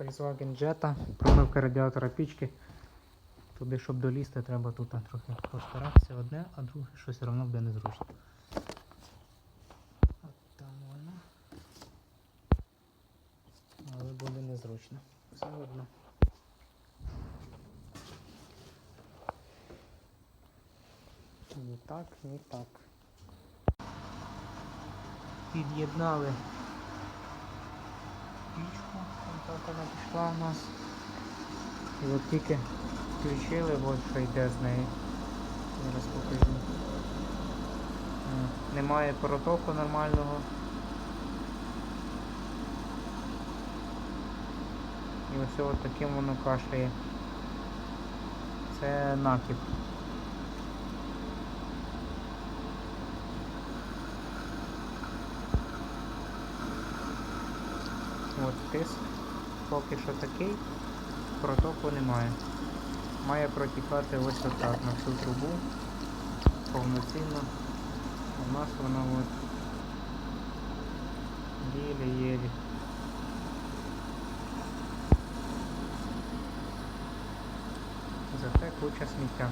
Volkswagen Jetta, промивка радіатора пічки. Туди, щоб долізти, треба тут трохи постаратися одне, а друге, що все одно буде незручно. От там воно. Але буде незручно. Все одно. Ні так, ні так. Під'єднали пічку, вона пішла у нас. І от тільки включили, от що йде з неї. Зараз покажу. Е, Немає протоку нормального. І ось от таким воно кашляє. Це накіп. От тиск поки що такий, протоку немає. Має протікати ось отак на всю трубу повноцінно. У нас вона от єлі-єлі. Зате куча сміття.